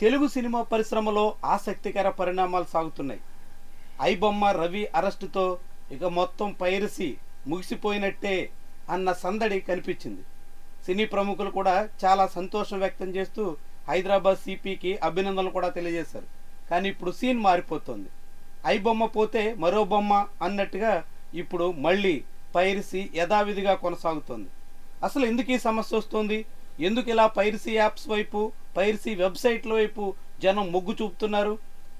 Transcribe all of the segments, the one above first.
Telugu cinema పరిశ్రమలో ఆసక్తికర పరిణామాలు సాగుతున్నాయి. ఐబొమ్మ రవి అరెస్టుతో ఇక మొత్తం పైరసీ ముగిసిపోయినట్టే అన్న సందడి కనిపించింది. సినీ ప్రముఖులు కూడా చాలా సంతోషం వ్యక్తం చేస్తూ హైదరాబాద్ సిపికి అభినందనలు కూడా తెలియజేశారు. కానీ ఇప్పుడు సీన్ మారిపోతుంది. ఐ బొమ్మ పోతే మరో బొమ్మ అన్నట్టుగా ఇప్పుడు మళ్ళీ పైరసీ యథావిధిగా కొనసాగుతోంది. అసలు ఎందుకు ఈ సమస్య వస్తుంది? ఎందుకు ఇలా పైరసీ యాప్స్ వైపు పైరసీ వెబ్సైట్ల వైపు జనం మొగ్గు చూపుతున్నారు?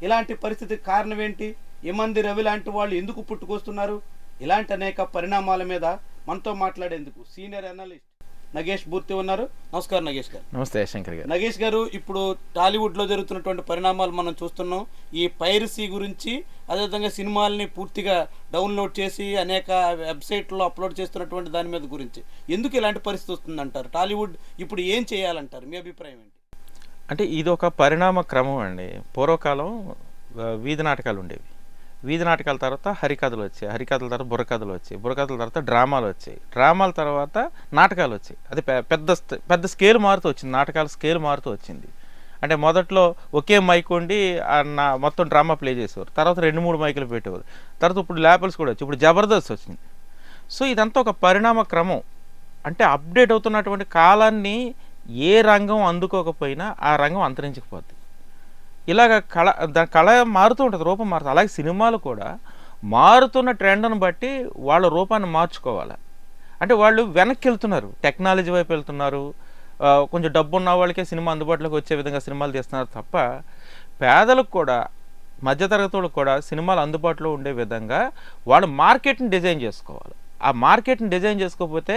ఇలాంటి పరిస్థితికి కారణం ఏంటి? ఇమంది రవి లాంటి వాళ్ళు ఎందుకు పుట్టుకొస్తున్నారు? ఇలాంటి అనేక పరిణామాల మీద మనతో మాట్లాడేందుకు సీనియర్ అనలిస్ట్ నగేష్ మూర్తి ఉన్నారు. నమస్కారం నగేష్ గారు. నమస్తే శంకర్ గారు. నగేష్ గారు ఇప్పుడు టాలీవుడ్లో జరుగుతున్నటువంటి పరిణామాలు మనం చూస్తున్నాం. ఈ పైరసీ గురించి అదేవిధంగా సినిమాల్ని పూర్తిగా డౌన్లోడ్ చేసి అనేక వెబ్సైట్లో అప్లోడ్ చేస్తున్నటువంటి దాని మీద గురించి. ఎందుకు ఇలాంటి పరిస్థితి వస్తుందంటారు? టాలీవుడ్ ఇప్పుడు ఏం చేయాలంటారు? మీ అభిప్రాయం ఏంటి? అంటే ఇది ఒక పరిణామ క్రమం అండి. పూర్వకాలం వీధి నాటకాలు ఉండేవి. వీధి నాటకాల తర్వాత హరికథలు వచ్చాయి. హరికథల తర్వాత బుర్రకథలు వచ్చాయి. బుర్రకథల తర్వాత డ్రామాలు వచ్చాయి. డ్రామాల తర్వాత నాటకాలు వచ్చాయి. అది పెద్ద పెద్ద స్కేల్ మారుతూ వచ్చింది. నాటకాల స్కేల్ మారుతూ వచ్చింది. అంటే మొదట్లో ఒకే మైక్ ఉండి నా మొత్తం డ్రామా ప్లే చేసేవారు. తర్వాత రెండు మూడు మైకులు పెట్టేవారు. తర్వాత ఇప్పుడు లేపల్స్ కూడా వచ్చి ఇప్పుడు జబర్దస్త్ వచ్చింది. సో ఇదంతా ఒక పరిణామ క్రమం. అంటే అప్డేట్ అవుతున్నటువంటి కాలాన్ని ఏ రంగం అందుకోకపోయినా ఆ రంగం అంతరించకపోద్ది ఇలాగ కళ దాని కళ మారుతూ ఉంటుంది రూపం మారుతుంది. అలాగే సినిమాలు కూడా మారుతున్న ట్రెండ్ను బట్టి వాళ్ళ రూపాన్ని మార్చుకోవాలి. అంటే వాళ్ళు వెనక్కి వెళ్తున్నారు టెక్నాలజీ వైపు వెళ్తున్నారు. కొంచెం డబ్బు ఉన్న వాళ్ళకే సినిమా అందుబాటులోకి వచ్చే విధంగా సినిమాలు తీస్తున్నారు తప్ప పేదలకు కూడా మధ్యతరగతులకు కూడా సినిమాలు అందుబాటులో ఉండే విధంగా వాళ్ళు మార్కెట్ని డిజైన్ చేసుకోవాలి. ఆ మార్కెట్ని డిజైన్ చేసుకోకపోతే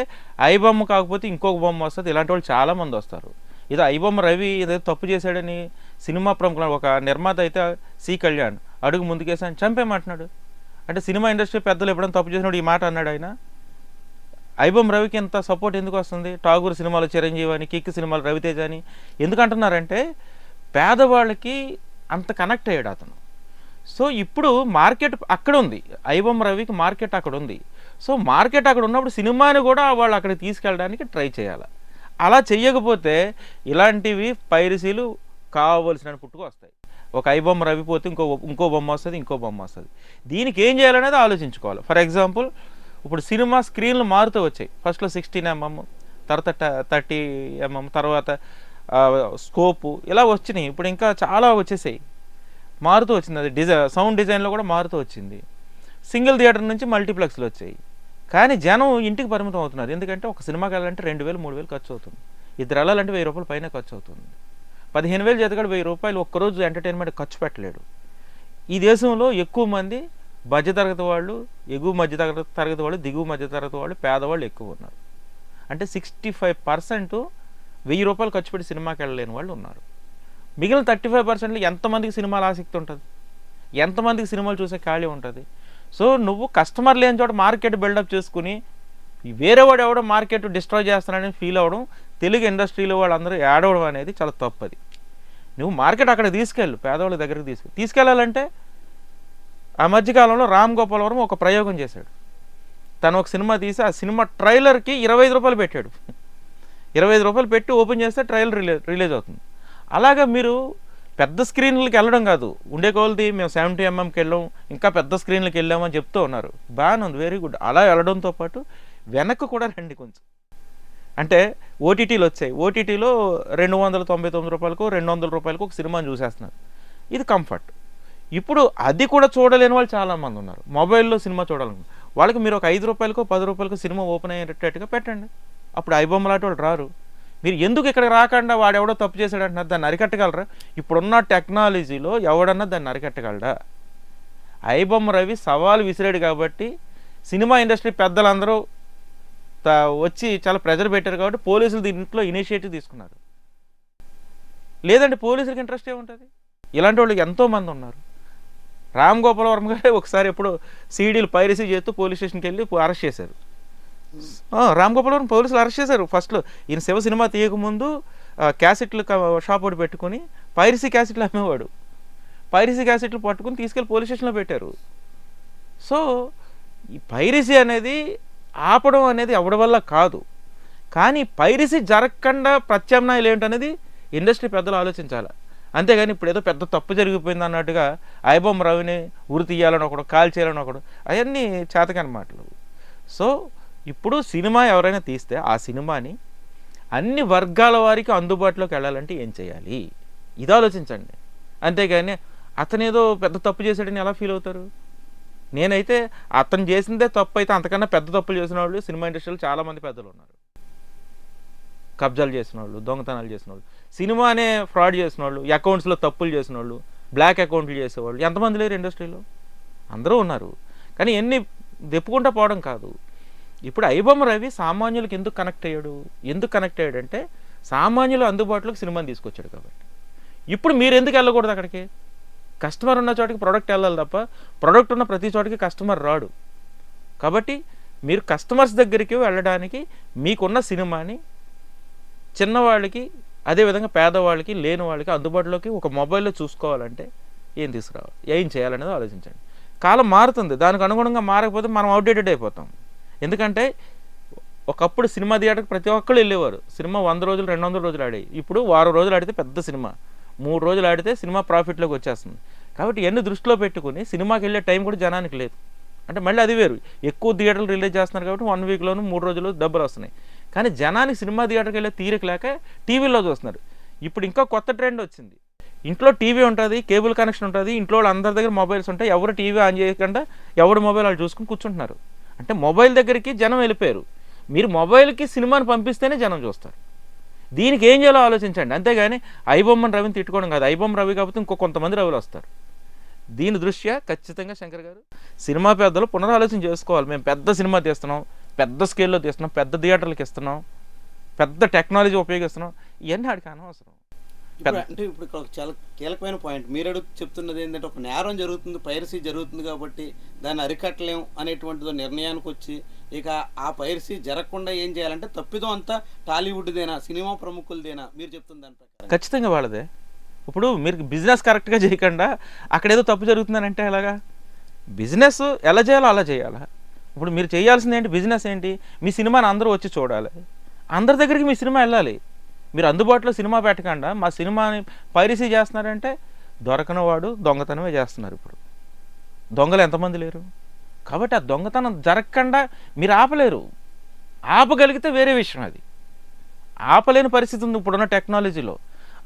ఐ బొమ్మ కాకపోతే ఇంకొక బొమ్మ వస్తుంది. ఇలాంటి వాళ్ళు చాలామంది వస్తారు. ఇది ఐ బొమ్మ రవి ఏదో తప్పు చేశాడని సినిమా ప్రముఖులు ఒక నిర్మాత అయితే సి కళ్యాణ్. అడుగు ముందుకేసి ఆయన చంపేమంటున్నాడు అంటే సినిమా ఇండస్ట్రీ పెద్దలు ఎప్పుడైనా తప్పు చేసినాడు ఈ మాట అన్నాడు ఆయన. ఐబం రవికి ఎంత సపోర్ట్ ఎందుకు వస్తుంది? ఠాగూర్ సినిమాలు చిరంజీవి అని కిక్ సినిమాలు రవితేజ అని ఎందుకంటున్నారంటే పేదవాళ్ళకి అంత కనెక్ట్ అయ్యాడు అతను. సో ఇప్పుడు మార్కెట్ అక్కడ ఉంది. ఐబం రవికి మార్కెట్ అక్కడ ఉంది. సో మార్కెట్ అక్కడ ఉన్నప్పుడు సినిమాని కూడా వాళ్ళు అక్కడికి తీసుకెళ్ళడానికి ట్రై చేయాలి. అలా చేయకపోతే ఇలాంటివి పైరసీలు కావలసిన పుట్టుకు వస్తాయి. ఒక ఐ రవి పోతే ఇంకో ఇంకో బొమ్మ వస్తుంది ఇంకో బొమ్మ వస్తుంది. దీనికి ఏం చేయాలనేది ఆలోచించుకోవాలి. ఫర్ ఎగ్జాంపుల్ ఇప్పుడు సినిమా స్క్రీన్లు మారుతూ వచ్చాయి. ఫస్ట్లో సిక్స్టీన్ ఎంఎం తర్వాత థర్టీ ఎంఎం తర్వాత స్కోపు ఇలా వచ్చినాయి. ఇప్పుడు ఇంకా చాలా వచ్చేసాయి. మారుతూ వచ్చింది. అది డిజై సౌండ్ డిజైన్లో కూడా మారుతూ వచ్చింది. సింగిల్ థియేటర్ నుంచి మల్టీప్లెక్స్లు వచ్చాయి. కానీ జనం ఇంటికి పరిమితం అవుతున్నారు. ఎందుకంటే ఒక సినిమాకి వెళ్ళాలంటే రెండు వేలు మూడు వేలు ఖర్చు అవుతుంది. ఇద్దరు వెళ్ళాలంటే వెయ్యి రూపాయలు పైన ఖర్చు అవుతుంది. పదిహేను వేలు చేతగాడు వెయ్యి రూపాయలు ఒక్కరోజు ఎంటర్టైన్మెంట్ ఖర్చు పెట్టలేడు. ఈ దేశంలో ఎక్కువ మంది మధ్యతరగతి వాళ్ళు ఎగువ మధ్య తరగతి వాళ్ళు దిగువ మధ్యతరగతి వాళ్ళు పేదవాళ్ళు ఎక్కువ ఉన్నారు. అంటే సిక్స్టీ ఫైవ్ పర్సెంట్ వెయ్యి రూపాయలు ఖర్చు పెట్టి సినిమాకి వెళ్ళలేని వాళ్ళు ఉన్నారు. మిగిలిన థర్టీ ఫైవ్ పర్సెంట్లో ఎంతమందికి సినిమాలు ఆసక్తి ఉంటుంది? ఎంతమందికి సినిమాలు చూసే ఖాళీ ఉంటుంది? సో నువ్వు కస్టమర్ లేని చోట మార్కెట్ బిల్డప్ చేసుకుని వేరే వాడు ఎవడో మార్కెట్ డిస్ట్రాయ్ చేస్తున్నాడని ఫీల్ అవ్వడం తెలుగు ఇండస్ట్రీలో వాళ్ళందరూ ఏడవడం అనేది చాలా తప్పది. నువ్వు మార్కెట్ అక్కడ తీసుకెళ్ళు పేదవాళ్ళ దగ్గరికి తీసుకెళ్ళి. తీసుకెళ్ళాలంటే ఆ మధ్యకాలంలో రామ్ గోపాల్ వర్మ ఒక ప్రయోగం చేశాడు. తను ఒక సినిమా తీసి ఆ సినిమా ట్రైలర్కి ఇరవై ఐదు రూపాయలు పెట్టాడు. ఇరవై ఐదు రూపాయలు పెట్టి ఓపెన్ చేస్తే ట్రైలర్ రిలీజ్ రిలీజ్ అవుతుంది. అలాగా మీరు పెద్ద స్క్రీన్లకి వెళ్ళడం కాదు. ఉండే కొలది మేము సెవెంటీ ఎంఎంకి వెళ్ళాం ఇంకా పెద్ద స్క్రీన్లకి వెళ్ళామని చెప్తూ ఉన్నారు. బాగానే ఉంది వెరీ గుడ్. అలా వెళ్ళడంతో పాటు వెనక్కి కూడా రండి కొంచెం. అంటే ఓటీటీలు వచ్చాయి. ఓటీటీలో రెండు వందల తొంభై తొమ్మిది రూపాయలకు రెండు వందల రూపాయలకు ఒక సినిమాని చూసేస్తున్నారు. ఇది కంఫర్ట్. ఇప్పుడు అది కూడా చూడలేని వాళ్ళు చాలామంది ఉన్నారు. మొబైల్లో సినిమా చూడాలనుకుంటున్నారు. వాళ్ళకి మీరు ఒక ఐదు రూపాయలకు పది రూపాయలకు సినిమా ఓపెన్ అయ్యేటట్టుగా పెట్టండి. అప్పుడు ఐబొమ్మలాంటి వాళ్ళు రారు. మీరు ఎందుకు ఇక్కడ రాకుండా వాడెవడో తప్పు చేశాడంటున్నారు. దాన్ని అరికట్టగలరా? ఇప్పుడున్న టెక్నాలజీలో ఎవడన్నా దాన్ని అరికట్టగలడా? ఐబొమ్మ రవి సవాలు విసిరాడు కాబట్టి సినిమా ఇండస్ట్రీ పెద్దలందరూ వచ్చి చాలా ప్రెజర్ పెట్టారు కాబట్టి పోలీసులు దీంట్లో ఇనిషియేటివ్ తీసుకున్నారు. లేదంటే పోలీసులకు ఇంట్రెస్ట్ ఏముంటుంది? ఇలాంటి వాళ్ళు ఎంతోమంది ఉన్నారు. రామ్ గోపాల వర్మ గారే ఒకసారి ఎప్పుడు సీడీలు పైరసీ చేస్తూ పోలీస్ స్టేషన్కి వెళ్ళి అరెస్ట్ చేశారు. రామ్ గోపాల్ వర్మ పోలీసులు అరెస్ట్ చేశారు. ఫస్ట్లో ఈయన శివ సినిమా తీయకముందు క్యాసెట్లు షాప్ ఒకటి పెట్టుకొని పైరసీ క్యాసెట్లు అమ్మేవాడు. పైరసీ క్యాసెట్లు పట్టుకుని తీసుకెళ్ళి పోలీస్ స్టేషన్లో పెట్టారు. సో ఈ పైరసీ అనేది ఆపడం అనేది ఎవడి వల్ల కాదు. కానీ పైరసీ జరగకుండా ప్రత్యామ్నాయాలు ఏంటనేది ఇండస్ట్రీ పెద్దలు ఆలోచించాలి. అంతేగాని ఇప్పుడు ఏదో పెద్ద తప్పు జరిగిపోయింది అన్నట్టుగా ఐబొమ్మ రవిని ఉరి తీయాలని ఒకడు కాల్ చేయాలని ఒకడు అవన్నీ చేతకని మాటలు. సో ఇప్పుడు సినిమా ఎవరైనా తీస్తే ఆ సినిమాని అన్ని వర్గాల వారికి అందుబాటులోకి వెళ్ళాలంటే ఏం చేయాలి? ఇది ఆలోచించండి. అంతేగాని అతను ఏదో పెద్ద తప్పు చేశాడని ఎలా ఫీల్ అవుతారు? నేనైతే అతను చేసిందే తప్పు అయితే అంతకన్నా పెద్ద తప్పులు చేసిన వాళ్ళు సినిమా ఇండస్ట్రీలో చాలామంది పెద్దలు ఉన్నారు. కబ్జాలు చేసిన వాళ్ళు దొంగతనాలు చేసిన వాళ్ళు సినిమానే ఫ్రాడ్ చేసిన వాళ్ళు అకౌంట్స్లో తప్పులు చేసిన వాళ్ళు బ్లాక్ అకౌంట్లు చేసేవాళ్ళు ఎంతమంది లేరు ఇండస్ట్రీలో? అందరూ ఉన్నారు. కానీ ఎన్ని దెప్పుకుంటా పోవడం కాదు. ఇప్పుడు ఐబొమ్మ రవి సామాన్యులకు ఎందుకు కనెక్ట్ అయ్యాడు? ఎందుకు కనెక్ట్ అయ్యాడు అంటే సామాన్యులు అందుబాటులోకి సినిమాని తీసుకొచ్చాడు కాబట్టి. ఇప్పుడు మీరు ఎందుకు వెళ్ళకూడదు అక్కడికి? కస్టమర్ ఉన్న చోటికి ప్రోడక్ట్ వెళ్ళాలి తప్ప ప్రోడక్ట్ ఉన్న ప్రతి చోటికి కస్టమర్ రాడు. కాబట్టి మీరు కస్టమర్స్ దగ్గరికి వెళ్ళడానికి మీకున్న సినిమాని చిన్నవాళ్ళకి అదేవిధంగా పేదవాళ్ళకి లేని వాళ్ళకి అందుబాటులోకి ఒక మొబైల్లో చూసుకోవాలంటే ఏం తీసుకురావాలి? ఏం చేయాలనేది ఆలోచించండి. కాలం మారుతుంది. దానికి అనుగుణంగా మారకపోతే మనం అవుట్డేటెడ్ అయిపోతాం. ఎందుకంటే ఒకప్పుడు సినిమా థియేటర్కి ప్రతి ఒక్కళ్ళు వెళ్ళేవారు. సినిమా వంద రోజులు రెండు వందల రోజులు ఆడాయి ఇప్పుడు వారం రోజులు ఆడితే పెద్ద సినిమా. మూడు రోజులు ఆడితే సినిమా ప్రాఫిట్లోకి వచ్చేస్తుంది. కాబట్టి ఎన్ని దృష్టిలో పెట్టుకుని సినిమాకి వెళ్ళే టైం కూడా జనానికి లేదు. అంటే మళ్ళీ అది వేరు. ఎక్కువ థియేటర్లు రిలీజ్ చేస్తున్నారు కాబట్టి వన్ వీక్లోనూ మూడు రోజులు డబ్బులు వస్తున్నాయి. కానీ జనానికి సినిమా థియేటర్కి వెళ్ళే తీరిక లేక టీవీలో చూస్తున్నారు. ఇప్పుడు ఇంకా కొత్త ట్రెండ్ వచ్చింది. ఇంట్లో టీవీ ఉంటుంది కేబుల్ కనెక్షన్ ఉంటుంది ఇంట్లో వాళ్ళు అందరి దగ్గర మొబైల్స్ ఉంటాయి ఎవరు టీవీ ఆన్ చేయకుండా ఎవరు మొబైల్ వాళ్ళు చూసుకుని కూర్చుంటున్నారు. అంటే మొబైల్ దగ్గరికి జనం వెళ్ళిపోయారు. మీరు మొబైల్కి సినిమాని పంపిస్తేనే జనం చూస్తారు. దీనికి ఏం చేయాలో ఆలోచించండి. అంతేగాని ఐబొమ్మని రవిని తిట్టుకోవడం కాదు. ఐబొమ్మ రవి కాబట్టి ఇంకో కొంతమంది రవిలు వస్తారు. దీని దృష్ట్యా ఖచ్చితంగా శంకర్ గారు సినిమా పెద్దలు పునరాలోచన చేసుకోవాలి. మేము పెద్ద సినిమా తీస్తున్నాం పెద్ద స్కేల్లో తీస్తున్నాం పెద్ద థియేటర్లకు ఇస్తున్నాం పెద్ద టెక్నాలజీ ఉపయోగిస్తున్నాం ఇవన్నీ ఆడికి అనవసరం. అంటే ఇప్పుడు ఇక్కడ ఒక చాలా కీలకమైన పాయింట్ మీరు అడుగు చెప్తున్నది ఏంటంటే ఒక నేరం జరుగుతుంది పైరసీ జరుగుతుంది కాబట్టి దాన్ని అరికట్టలేం అనేటువంటిదో నిర్ణయానికి వచ్చి ఇక ఆ పైరసీ జరగకుండా ఏం చేయాలంటే తప్పిదం అంతా టాలీవుడ్దేనా సినిమా ప్రముఖులదేనా మీరు చెప్తున్న దాని ప్రకారం. ఖచ్చితంగా వాళ్ళదే. ఇప్పుడు మీరు బిజినెస్ కరెక్ట్గా చేయకుండా అక్కడ ఏదో తప్పు జరుగుతుందని అంటే ఎలాగా? బిజినెస్ ఎలా చేయాలో అలా చేయాలా? ఇప్పుడు మీరు చేయాల్సింది ఏంటి బిజినెస్ ఏంటి? మీ సినిమాని అందరూ వచ్చి చూడాలి. అందరి దగ్గరికి మీ సినిమా వెళ్ళాలి. మీరు అందుబాటులో సినిమా పెట్టకుండా మా సినిమాని పైరసీ చేస్తున్నారంటే దొరకని వాడు దొంగతనమే చేస్తున్నారు ఇప్పుడు. దొంగలు ఎంతమంది లేరు? కాబట్టి ఆ దొంగతనం జరగకుండా మీరు ఆపలేరు. ఆపగలిగితే వేరే విషయం అది. ఆపలేని పరిస్థితి ఉంది ఇప్పుడున్న టెక్నాలజీలో.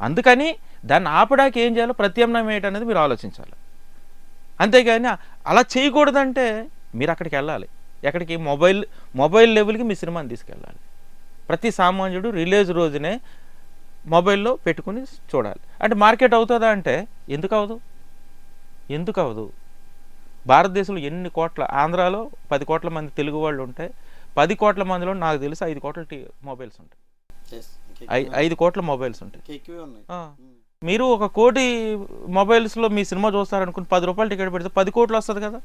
అందుకని దాన్ని ఆపడానికి ఏం చేయాలో ప్రత్యామ్నాయం ఏంటనేది మీరు ఆలోచించాలి. అంతేగాని అలా చేయకూడదంటే మీరు అక్కడికి వెళ్ళాలి. ఎక్కడికి? మొబైల్ మొబైల్ లెవెల్కి మీ సినిమాని తీసుకెళ్ళాలి. ప్రతి సామాన్యుడు రిలీజ్ రోజునే మొబైల్లో పెట్టుకుని చూడాలి. అంటే మార్కెట్ అవుతుందా అంటే ఎందుకు అవదు? ఎందుకు అవదు? భారతదేశంలో ఎన్ని కోట్ల ఆంధ్రాలో పది కోట్ల మంది తెలుగు వాళ్ళు ఉంటే పది కోట్ల మందిలో నాకు తెలిసి ఐదు కోట్ల టీ మొబైల్స్ ఉంటాయి. ఐదు కోట్ల మొబైల్స్ ఉంటాయి. ఉమ్. మీరు ఒక కోటి మొబైల్స్లో మీ సినిమా చూస్తారనుకుని పది రూపాయలు టికెట్ పెడితే పది కోట్లు వస్తుంది కదా?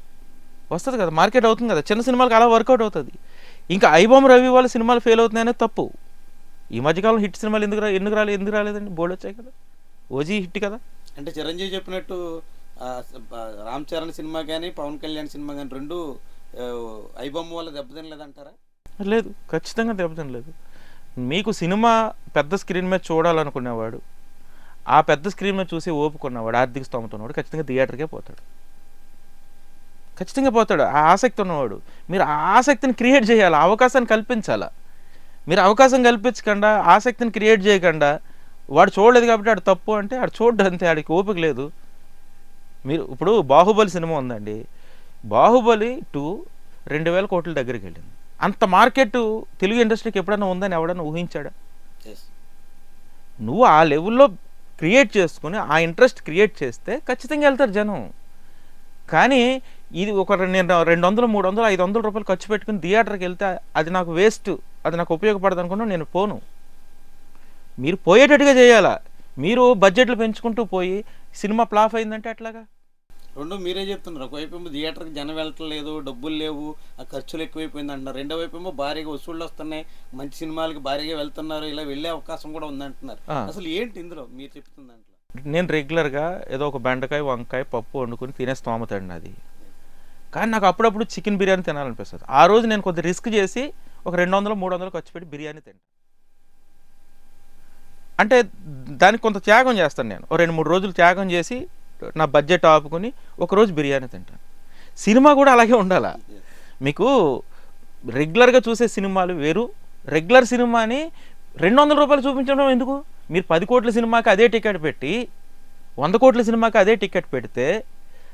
వస్తుంది కదా మార్కెట్ అవుతుంది కదా. చిన్న సినిమాలకు అలా వర్కౌట్ అవుతుంది. ఇంకా ఐబొమ్మ రవి వాళ్ళ సినిమాలు ఫెయిల్ అవుతున్నాయనే తప్పు. ఈ మధ్యకాలం హిట్ సినిమాలు ఎందుకు రా ఎందుకు రాలేదు ఎందుకు రాలేదండి? బోర్డు వచ్చాయి కదా. ఓజీ హిట్ కదా. అంటే చిరంజీవి చెప్పినట్టు రామ్ చరణ్ సినిమా కానీ పవన్ కళ్యాణ్ సినిమా కానీ రెండు ఐబొమ్మ వల్ల దెబ్బతినలేదంటారా? లేదు ఖచ్చితంగా దెబ్బతిన లేదు మీకు సినిమా పెద్ద స్క్రీన్ మీద చూడాలనుకునేవాడు ఆ పెద్ద స్క్రీన్ మీద చూసి ఓపుకున్నవాడు ఆర్థిక స్తోమత ఉన్నవాడు ఖచ్చితంగా థియేటర్కే పోతాడు. ఖచ్చితంగా పోతాడు. ఆ ఆసక్తి ఉన్నవాడు. మీరు ఆ ఆసక్తిని క్రియేట్ చేయాలి. అవకాశాన్ని కల్పించాలా. మీరు అవకాశం కల్పించకుండా ఆసక్తిని క్రియేట్ చేయకుండా వాడు చూడలేదు కాబట్టి ఆడు తప్పు అంటే ఆడు చూడడు అంతే. ఆడికి ఓపిక లేదు. మీరు ఇప్పుడు బాహుబలి సినిమా ఉందండి. బాహుబలి టూ రెండు వేల కోట్ల దగ్గరికి వెళ్ళింది. అంత మార్కెట్ తెలుగు ఇండస్ట్రీకి ఎప్పుడైనా ఉందని ఎవడన్నా ఊహించాడా? నువ్వు ఆ లెవెల్లో క్రియేట్ చేసుకుని ఆ ఇంట్రెస్ట్ క్రియేట్ చేస్తే ఖచ్చితంగా వెళ్తారు జనం. కానీ ఇది ఒక నేను రెండు వందలు మూడు వందలు ఐదు వందల రూపాయలు ఖర్చు పెట్టుకుని థియేటర్కి వెళ్తే అది నాకు వేస్ట్ అది నాకు ఉపయోగపడదు అనుకున్నా నేను పోను. మీరు పోయేటట్టుగా చేయాలా? మీరు బడ్జెట్లు పెంచుకుంటూ పోయి సినిమా ఫ్లాప్ అయిందంటే ఎట్లాగా? రెండు మీరే చెప్తున్నారు. ఒకవైపు ఏమో థియేటర్కి జనం వెళ్ళట్లేదు డబ్బులు లేవు ఆ ఖర్చులు ఎక్కువైపోయింది అంటున్నారు. రెండో వైపు ఏమో భారీగా వసూళ్ళు వస్తున్నాయి మంచి సినిమాలకి భారీగా వెళ్తున్నారు ఇలా వెళ్ళే అవకాశం కూడా ఉందంటున్నారు. అసలు ఏంటి ఇందులో? మీరు చెప్తున్న దాంట్లో. నేను రెగ్యులర్గా ఏదో ఒక బెండకాయ వంకాయ పప్పు వండుకుని తినే స్తోమత అండి అది కానీ నాకు అప్పుడప్పుడు చికెన్ బిర్యానీ తినాలనిపిస్తుంది. ఆ రోజు నేను కొద్ది రిస్క్ చేసి ఒక రెండు వందలు మూడు వందలు ఖర్చు పెట్టి బిర్యానీ తింటాను అంటే దానికి కొంత త్యాగం చేస్తాను నేను. రెండు మూడు రోజులు త్యాగం చేసి నా బడ్జెట్ ఆపుకొని ఒక రోజు బిర్యానీ తింటాను. సినిమా కూడా అలాగే ఉండాలా? మీకు రెగ్యులర్గా చూసే సినిమాలు వేరు. రెగ్యులర్ సినిమాని రెండు వందల రూపాయలు చూపించడం ఎందుకు? మీరు పది కోట్ల సినిమాకి అదే టికెట్ పెట్టి వంద కోట్ల సినిమాకి అదే టికెట్ పెడితే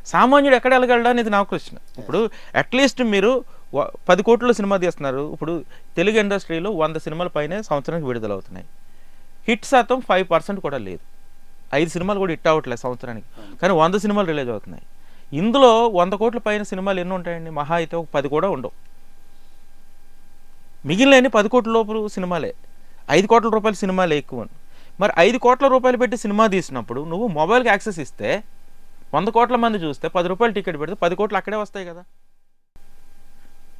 సామాన్యుడు ఎక్కడ వెళ్ళగలడా అనేది నా క్వశ్చన్. ఇప్పుడు అట్లీస్ట్ మీరు వ- పది కోట్ల సినిమా తీస్తున్నారు. ఇప్పుడు తెలుగు ఇండస్ట్రీలో వంద సినిమాల పైనే సంవత్సరానికి విడుదలవుతున్నాయి. హిట్ శాతం ఫైవ్ పర్సెంట్ కూడా లేదు. ఐదు సినిమాలు కూడా హిట్ అవ్వట్లేదు సంవత్సరానికి. కానీ వంద సినిమాలు రిలీజ్ అవుతున్నాయి. ఇందులో వంద కోట్ల పైన సినిమాలు ఎన్ని ఉంటాయండి? మహా అయితే ఒక పది కూడా ఉండవు. మిగిలిన పది కోట్ల లోపు సినిమాలే. ఐదు కోట్ల రూపాయల సినిమాలే ఎక్కువ. మరి ఐదు కోట్ల రూపాయలు పెట్టి సినిమా తీసినప్పుడు నువ్వు మొబైల్కి యాక్సెస్ ఇస్తే వంద కోట్ల మంది చూస్తే పది రూపాయలు టికెట్ పెడితే పది కోట్లు అక్కడే వస్తాయి కదా.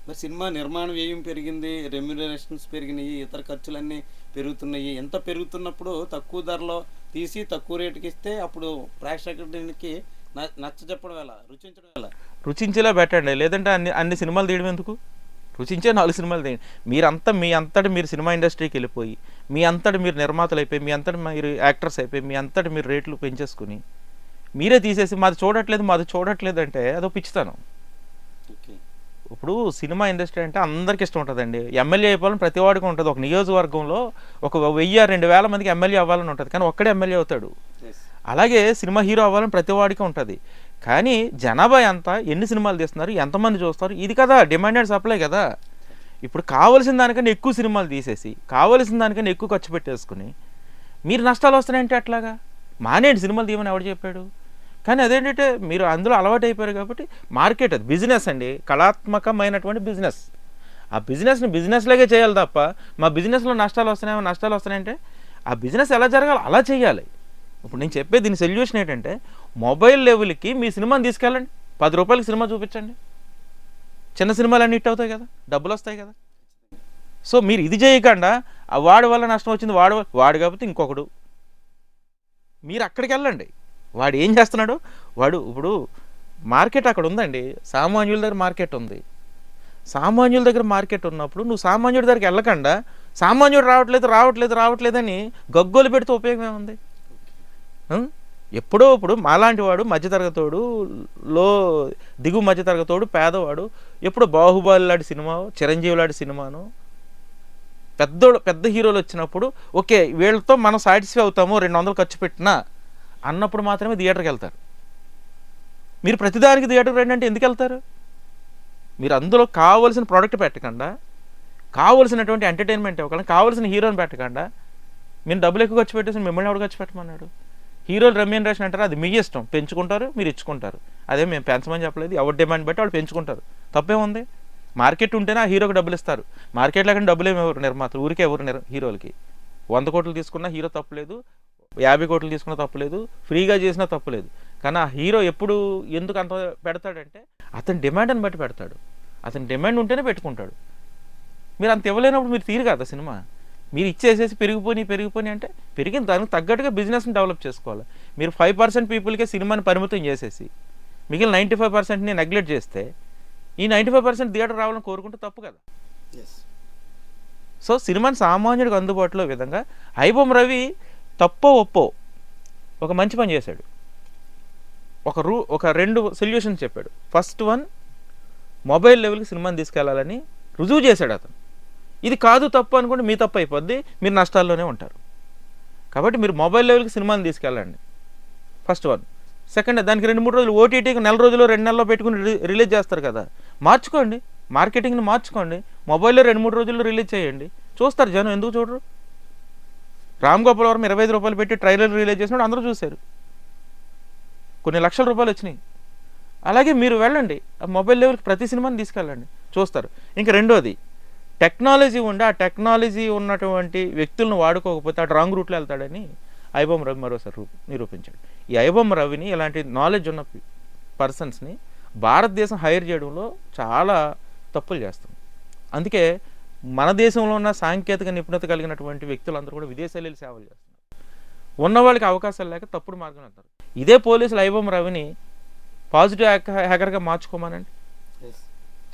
మరి సినిమా నిర్మాణ వ్యయం పెరిగింది రెమ్యునరేషన్స్ పెరిగినాయి ఇతర ఖర్చులన్నీ పెరుగుతున్నాయి. ఎంత పెరుగుతున్నప్పుడు తక్కువ ధరలో తీసి తక్కువ రేటుకి ఇస్తే అప్పుడు ప్రేక్షకుడికి నచ్చ చెప్పడం ఎలా? రుచించడం ఎలా? రుచించేలా పెట్టండి. లేదంటే అన్ని అన్ని సినిమాలు తీయడం ఎందుకు? రుచించే నాలుగు సినిమాలు తీయండి. మీరంతా మీ అంతటి మీరు సినిమా ఇండస్ట్రీకి వెళ్ళిపోయి మీ అంతటి మీరు నిర్మాతలు అయిపోయి మీ అంతటి మీరు యాక్టర్స్ అయిపోయి మీ అంతటి మీరు రేట్లు పెంచేసుకుని మీరే తీసేసి మాది చూడట్లేదు మాది చూడట్లేదు అంటే అదో పిచ్చితాను. ఇప్పుడు సినిమా ఇండస్ట్రీ అంటే అందరికి ఇష్టం ఉంటుందండి. ఎమ్మెల్యే అయిపోవాలని ప్రతి వాడికి ఉంటుంది. ఒక నియోజకవర్గంలో ఒక వెయ్యి రెండు వేల మందికి ఎమ్మెల్యే అవ్వాలని ఉంటుంది. కానీ ఒక్కడే ఎమ్మెల్యే అవుతాడు. అలాగే సినిమా హీరో అవ్వాలని ప్రతి వాడికి ఉంటుంది. కానీ జనాభా ఎంత ఎన్ని సినిమాలు తీస్తున్నారు ఎంతమంది చూస్తారు ఇది కదా డిమాండ్ అండ్ సప్లై కదా. ఇప్పుడు కావలసిన దానికన్నా ఎక్కువ సినిమాలు తీసేసి కావలసిన దానికన్నా ఎక్కువ ఖర్చు పెట్టేసుకుని మీరు నష్టాలు వస్తున్నాయంటే అట్లాగా? మానేంటి సినిమాలు తీయమని ఎవడు చెప్పాడు? కానీ అదేంటంటే మీరు అందులో అలవాటు అయిపోయారు కాబట్టి మార్కెట్ అది బిజినెస్ అండి. కళాత్మకమైనటువంటి బిజినెస్. ఆ బిజినెస్ని బిజినెస్ లాగే చేయాలి తప్ప మా బిజినెస్లో నష్టాలు వస్తున్నాయో నష్టాలు వస్తున్నాయంటే ఆ బిజినెస్ ఎలా జరగాలి అలా చేయాలి. ఇప్పుడు నేను చెప్పే దీని సొల్యూషన్ ఏంటంటే మొబైల్ లెవెల్కి మీ సినిమాని తీసుకెళ్ళండి. పది రూపాయలకి సినిమా చూపించండి. చిన్న సినిమాలు అన్ని హిట్ అవుతాయి కదా డబ్బులు వస్తాయి కదా. సో మీరు ఇది చేయకుండా ఆ వాడి వల్ల నష్టం వచ్చింది వాడు వాడు కాబట్టి ఇంకొకడు. మీరు అక్కడికి వెళ్ళండి. వాడు ఏం చేస్తున్నాడు? వాడు ఇప్పుడు మార్కెట్ అక్కడ ఉందండి. సామాన్యుల దగ్గర మార్కెట్ ఉంది. సామాన్యుల దగ్గర మార్కెట్ ఉన్నప్పుడు నువ్వు సామాన్యుడి దగ్గరికి వెళ్ళకుండా సామాన్యుడు రావట్లేదు రావట్లేదు రావట్లేదని గగ్గోలు పెడితే ఉపయోగం ఏముంది? ఎప్పుడో ఇప్పుడు మాలాంటి వాడు మధ్యతరగతోడు లో దిగు మధ్యతరగతోడు పేదవాడు ఎప్పుడు బాహుబలి లాంటి సినిమా చిరంజీవి లాంటి సినిమాను పెద్ద పెద్ద హీరోలు వచ్చినప్పుడు ఓకే వీళ్ళతో మనం సాటిస్ఫై అవుతాము రెండు వందలు ఖర్చు పెట్టినా అన్నప్పుడు మాత్రమే థియేటర్కి వెళ్తారు. మీరు ప్రతిదానికి థియేటర్కి రండి అంటే ఎందుకు వెళ్తారు? మీరు అందులో కావలసిన ప్రోడక్ట్ పెట్టకుండా కావలసినటువంటి ఎంటర్టైన్మెంట్ ఇవ్వకుండా కావలసిన హీరోని పెట్టకుండా మీరు డబ్బులు ఎక్కువ ఖర్చు పెట్టేసి మిమ్మల్ని ఎవడు ఖర్చు పెట్టమన్నాడు? హీరోలు రెమ్యూనరేషన్ అంటారు అది మీ ఇష్టం పెంచుకుంటారు మీరు ఇచ్చుకుంటారు. అదే మేము పెంచమని చెప్పలేదు ఎవరి డిమాండ్ బట్టి వాళ్ళు పెంచుకుంటారు. తప్పే ఉంది. మార్కెట్ ఉంటేనే ఆ హీరోకి డబ్బులు ఇస్తారు. మార్కెట్ లేకుండా డబ్బులు ఏమి ఎవరు నిర్మాతలు ఊరికే ఎవరు నిర్ హీరోలకి. వంద కోట్లు తీసుకున్నా హీరో తప్పలేదు యాభై కోట్లు తీసుకున్నా తప్పులేదు ఫ్రీగా చేసినా తప్పులేదు. కానీ ఆ హీరో ఎప్పుడు ఎందుకు అంత పెడతాడంటే అతని డిమాండ్ని బట్టి పెడతాడు. అతని డిమాండ్ ఉంటేనే పెట్టుకుంటాడు. మీరు అంత ఇవ్వలేనప్పుడు మీరు తీరు కదా సినిమా? మీరు ఇచ్చేసేసి పెరిగిపోయి పెరిగిపోయి అంటే పెరిగిన దానికి తగ్గట్టుగా బిజినెస్ని డెవలప్ చేసుకోవాలి. మీరు ఫైవ్ పర్సెంట్ పీపుల్కే సినిమాని పరిమితం చేసేసి మిగిలిన నైంటీ ఫైవ్ పర్సెంట్ని నెగ్లెక్ట్ చేస్తే ఈ నైంటీ ఫైవ్ పర్సెంట్ థియేటర్ రావాలని కోరుకుంటే తప్పు కదా? సో సినిమాని సామాన్యుడికి అందుబాటులో విధంగా ఐబొమ్మ రవి తప్పో ఒప్పో ఒక మంచి పని చేశాడు. ఒక రూ ఒక రెండు సొల్యూషన్స్ చెప్పాడు. ఫస్ట్ వన్ మొబైల్ లెవెల్కి సినిమాని తీసుకెళ్ళాలని రుజువు చేశాడు అతను. ఇది కాదు తప్పు అనుకుంటే మీ తప్పు అయిపోద్ది మీరు నష్టాల్లోనే ఉంటారు. కాబట్టి మీరు మొబైల్ లెవెల్కి సినిమాని తీసుకెళ్ళండి. First one. సెకండ్ దానికి రెండు మూడు రోజులు ఓటీటీకి నెల రోజులు రెండు నెలల్లో పెట్టుకుని రి- రిలీజ్ చేస్తారు కదా. మార్చుకోండి. మార్కెటింగ్ని మార్చుకోండి. మొబైల్లో రెండు మూడు రోజుల్లో రిలీజ్ చేయండి. చూస్తారు జనం ఎందుకు చూడరు? రామ్ గోపాల్ వర్మ ఇరవై ఐదు రూపాయలు పెట్టి ట్రైలర్ రిలీజ్ చేసినప్పుడు అందరూ చూశారు. కొన్ని లక్షల రూపాయలు వచ్చినాయి. అలాగే మీరు వెళ్ళండి. ఆ మొబైల్ లెవెల్కి ప్రతి సినిమాని తీసుకెళ్ళండి. చూస్తారు. ఇంకా రెండోది టెక్నాలజీ ఉండి ఆ టెక్నాలజీ ఉన్నటువంటి వ్యక్తులను వాడుకోకపోతే అటు రాంగ్ రూట్లో వెళ్తాడని ఐబొమ్మ రవి మరోసారి రూ- నిరూపించాడు. ఈ ఐబొమ్మ రవిని ఇలాంటి నాలెడ్జ్ ఉన్న పర్సన్స్ని భారతదేశం హైర్ చేయడంలో చాలా తప్పులు చేస్తుంది. అందుకే మన దేశంలో ఉన్న సాంకేతిక నిపుణత కలిగినటువంటి వ్యక్తులందరూ కూడా విదేశాలు వెళ్ళి సేవలు చేస్తున్నారు. ఉన్న వాళ్ళకి అవకాశాలు లేక తప్పుడు మార్గం వెళ్తారు ఇదే పోలీసులు ఐబొమ్మ రవిని పాజిటివ్ హ్యాకర్గా మార్చుకోమనండి.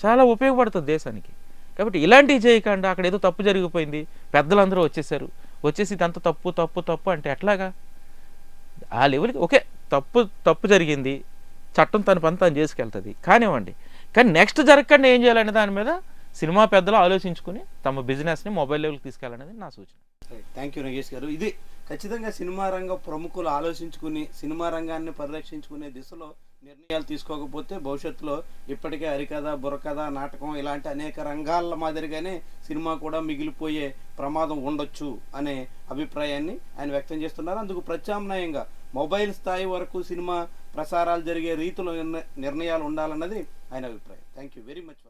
చాలా ఉపయోగపడుతుంది దేశానికి. కాబట్టి ఇలాంటివి చేయకుండా అక్కడ ఏదో తప్పు జరిగిపోయింది పెద్దలందరూ వచ్చేసారు. వచ్చేసి ఇదంతా తప్పు తప్పు తప్పు అంటే ఎట్లాగా? ఆ లెవెల్కి ఓకే తప్పు తప్పు జరిగింది చట్టం తన పని తను చేసుకెళ్తుంది కానివ్వండి. కానీ నెక్స్ట్ జరగకుండా ఏం చేయాలనే దాని మీద సినిమా పెద్దలు ఆలోచించుకుని తమ బిజినెస్ని మొబైల్ లెవెల్కి తీసుకెళ్ళాలనేది నా సూచన. థ్యాంక్ యూ నగేష్ గారు. ఇది ఖచ్చితంగా సినిమా రంగ ప్రముఖులు ఆలోచించుకుని సినిమా రంగాన్ని పరిరక్షించుకునే దిశలో నిర్ణయాలు తీసుకోకపోతే భవిష్యత్తులో ఇప్పటికే హరికథ బుర్రకథ నాటకం ఇలాంటి అనేక రంగాల మాదిరిగానే సినిమా కూడా మిగిలిపోయే ప్రమాదం ఉండొచ్చు అనే అభిప్రాయాన్ని ఆయన వ్యక్తం చేస్తున్నారు. అందుకు ప్రత్యామ్నాయంగా మొబైల్ స్థాయి వరకు సినిమా ప్రసారాలు జరిగే రీతిలో నిర్ణయాలు ఉండాలన్నది ఆయన అభిప్రాయం. Thank you very much